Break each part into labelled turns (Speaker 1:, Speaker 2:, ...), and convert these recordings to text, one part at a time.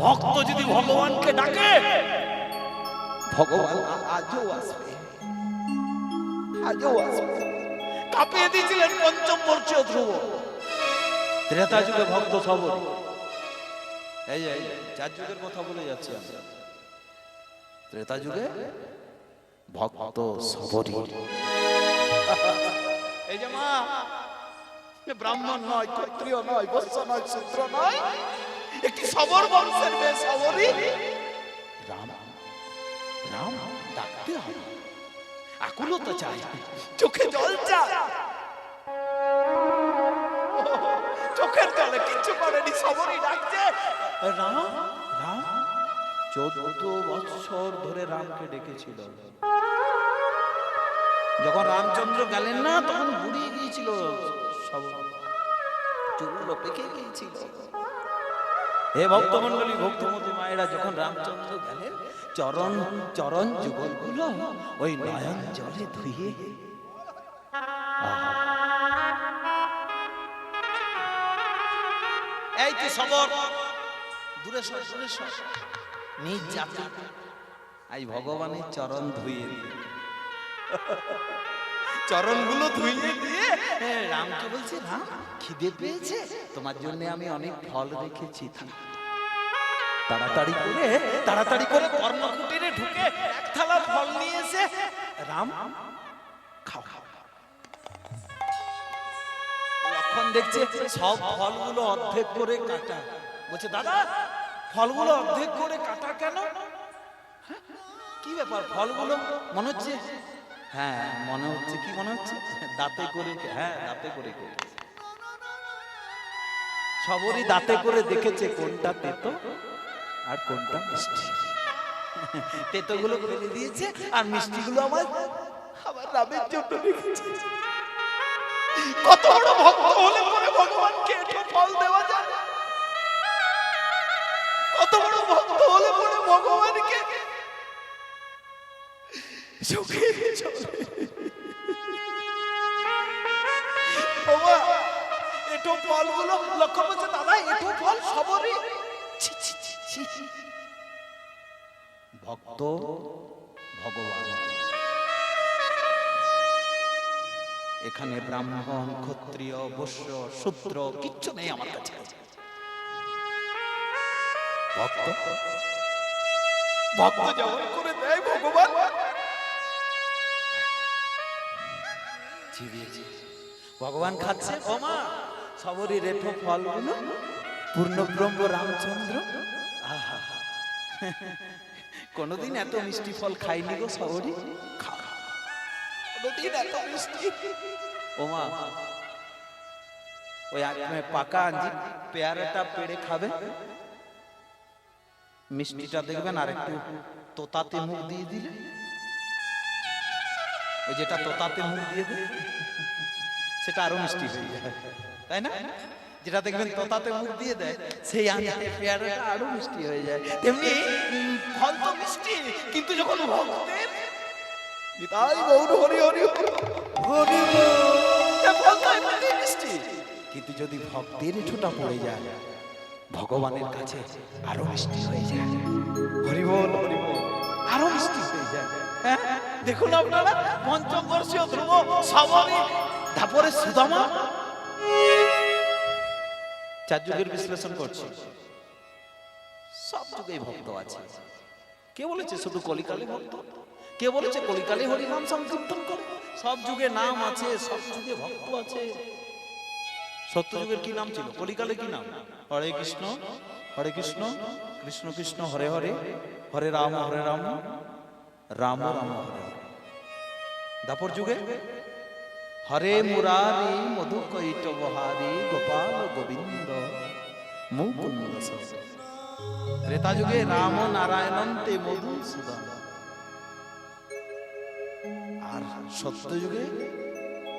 Speaker 1: ভক্ত যদি ভগবানকে ডাকে
Speaker 2: ভগবান আজও আসবে আজও আসবে
Speaker 1: কাঁপিয়ে দিয়েছিলেন পঞ্চম বর্ষীয় ধ্রুব
Speaker 2: ত্রেতা যুগে ভক্ত সবর এই এই চার যুগের কথা বলে যাচ্ছি আমরা ত্রেতা যুগে ভক্ত সবরী
Speaker 1: এই যে মা ব্রাহ্মণ নয় ক্ষত্রিয় নয় বস্য নয় শূদ্র নয় একটি সবর বংশের মেয়ে সবরই
Speaker 2: রাম রাম ডাকতে হবে তো চাই
Speaker 1: চোখে জল চাই চোখের জলে কিচ্ছু করেনি সবরই ডাকছে
Speaker 2: রাম রাম চোদ্দ বৎসর ধরে রামকে ডেকেছিল যখন রামচন্দ্র গেলেন না তখন বুড়িয়ে গিয়েছিল সব চুলগুলো পেকে গিয়েছিল হে ভক্তমন্ডলী ভক্তিমতী মায়েরা যখন রামচন্দ্র গেলেন চরণ চরণ যুগলগুলো ওই নয়ন জলে ধুয়ে
Speaker 1: এই তো সবর দূরে সর দূরে সর
Speaker 2: নিজ জাতি ভগবানের চরণ ধুয়ে
Speaker 1: চরণগুলো ধুইয়ে দিয়ে
Speaker 2: রামকে বলছে রাম খিদে পেয়েছে তোমার জন্য আমি অনেক ফল রেখেছি
Speaker 1: তাড়াতাড়ি করে তাড়াতাড়ি করে কর্মকুটিরে ঢুকে এক থালা ফল নিয়েছে
Speaker 2: রাম খাও খাও লক্ষণ দেখছে সব ফলগুলো অর্ধেক করে কাটা
Speaker 1: বলছে দাদা ফলগুলো অর্ধেক করে কাটা কেন হ্যাঁ? কি ব্যাপার ফলগুলো মনে হচ্ছে
Speaker 2: হ্যাঁ মনে হচ্ছে কি মনে হচ্ছে দাঁতে করে হ্যাঁ দাঁতে করে সবরই দাঁতে করে দেখেছে কোনটা তেতো আর কোনটা মিষ্টি
Speaker 1: গুলো ফেলে দিয়েছে আর মিষ্টিগুলো আমার আমার রামের জন্য রেখেছে কত বড় ভক্ত হলে পরে ভগবানকে এত ফল দেওয়া যায় কত বড় ভক্ত হলে পরে ভগবানকে ভক্ত ভগবান এখানে ব্রাহ্মণ ক্ষত্রিয় বৈশ্য শূদ্র কিচ্ছু নেই আমার কাছে ভক্ত ভক্ত যেমন করে চিবিয়েছে ভগবান খাচ্ছে ক্ষমা সবরই রেঠো ফলগুলো পূর্ণব্রহ্ম রামচন্দ্র আহা কোনোদিন এত মিষ্টি ফল খাইনি গো সবরি খাওয়া কোনোদিন এত মিষ্টি ওমা ওই আগে পাকা আঞ্জি পেয়ারাটা পেড়ে খাবে মিষ্টিটা দেখবেন আরেকটু একটু তোতাতে মুখ দিয়ে দিলে ওই যেটা তোতাতে মুখ দিয়ে দেয় সেটা আরো মিষ্টি হয়ে যায় তাই না যেটা দেখবেন তোতাতে মুখ দিয়ে দেয় সেই আনতে পেয়ারাটা আরো মিষ্টি হয়ে যায় তেমনি ফল তো মিষ্টি কিন্তু যখন ভক্তের নিতাই গৌর হরি হরি হরি ফল তো এমনি মিষ্টি কিন্তু যদি ভক্তের ছোটা পড়ে যায় ভগবানের কাছে আরো মিষ্টি হয়ে যায় হরি বল হরি বল আরো মিষ্টি হয়ে যায় দেখুন আপনারা পঞ্চমবর্ষীয় ধ্রুব সবারই তারপরে সুদামা চার যুগের বিশ্লেষণ করছে সব যুগেই ভক্ত আছে কে বলেছে শুধু কলিকালে ভক্ত কে বলেছে কলিকালে হরিনাম সংকীর্তন করে সব যুগে নাম আছে সব যুগে ভক্ত আছে সত্যযুগের কি নাম ছিল কলিকালে কি নাম হরে কৃষ্ণ হরে কৃষ্ণ কৃষ্ণ কৃষ্ণ হরে হরে হরে রাম হরে রাম রাম রাম হরে দাপর যুগে হরে মুরারি মধু কৈট বহারি গোপাল গোবিন্দ মুকুন্দ ত্রেতা যুগে রাম নারায়ণ তে মধু সুদান আর সত্য যুগে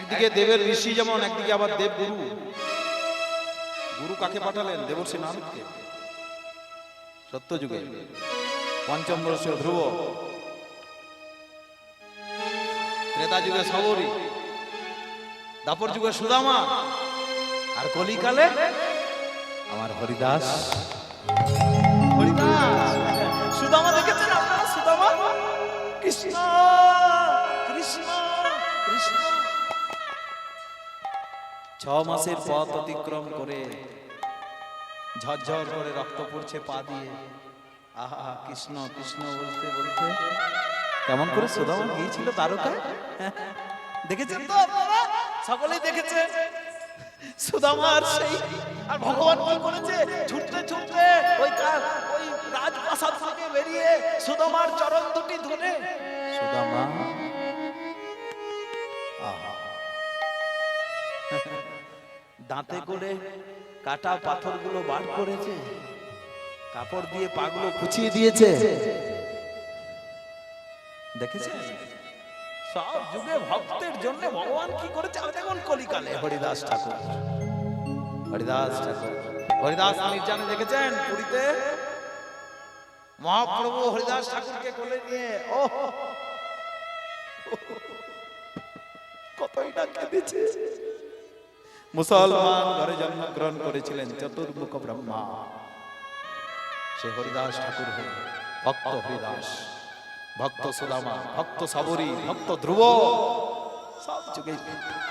Speaker 1: একদিকে দেবের ঋষি যেমন একদিকে আবার দেব গুরু গুরু কাকে পাঠালেন দেবর্ষী নারদকে সত্যযুগে পঞ্চম বর্ষীয় ধ্রুব ত্রেতা যুগে সবরী দাপর যুগে সুদামা আর কলিকালে আমার হরিদাস হরিদাস সুদামা দেখেছেন আপনারা সুদামা কৃষ্ণ কৃষ্ণ কৃষ্ণ ছ মাসের পথ অতিক্রম করে ঝরঝর করে রক্ত পড়ছে পা দিয়ে আহা কৃষ্ণ কৃষ্ণ বলতে বলতে কেমন করে সুদাম গিয়েছিল তারকা দেখেছেন তো আপনারা সকলেই দেখেছে সুদামার সেই আর ভগবান কি করেছে ছুটতে ছুটতে ওই কার ওই রাজপ্রাসাদ থেকে বেরিয়ে সুদামার চরণ দুটি ধরে সুদামা করে কাটা পাথরগুলো বার করেছে কাপড় দিয়ে পাগুলো কুচিয়ে দিয়েছে দেখেছে সব যুগে ভক্তের জন্য ভগবান কি করেছে আমি দেখুন কলিকালে হরিদাস ঠাকুর হরিদাস ঠাকুর হরিদাস মির্জানে দেখেছেন পুরীতে মহাপ্রভু হরিদাস ঠাকুরকে কোলে নিয়ে ও কতই না কেঁদেছে মুসলমান ঘরে জন্মগ্রহণ করেছিলেন চতুর্মুখ ব্রহ্মা সে হরিদাস ঠাকুর হল ভক্ত হরিদাস ভক্ত সুদামা ভক্ত সাবরী ভক্ত ধ্রুব সব যুগে